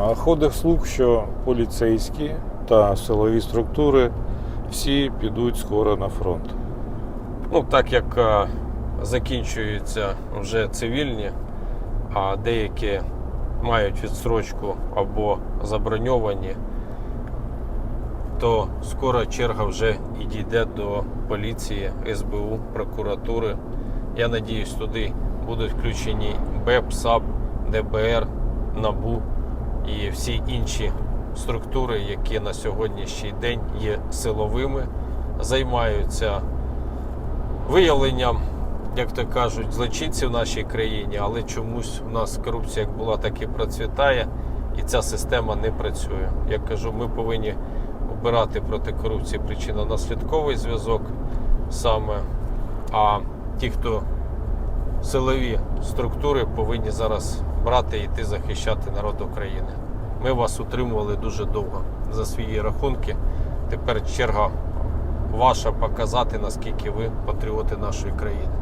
Ходить слух, що поліцейські та силові структури всі підуть скоро на фронт. Ну, так як е, закінчуються вже цивільні, а деякі мають відстрочку або заброньовані, то скоро черга вже і дійде до поліції, СБУ, прокуратури. Я надіюсь, туди будуть включені БЕП, САП, ДБР, НАБУ і всі інші структури, які на сьогоднішній день є силовими, займаються виявленням, як то кажуть, злочинців в нашій країні, але чомусь у нас корупція як була, так і процвітає, і ця система не працює. Я кажу, ми повинні обирати проти корупції причинно-наслідковий зв'язок саме. А ті, хто силові структури, повинні зараз брати і йти захищати народ України. Ми вас утримували дуже довго за свої рахунки. Тепер черга ваша показати, наскільки ви патріоти нашої країни.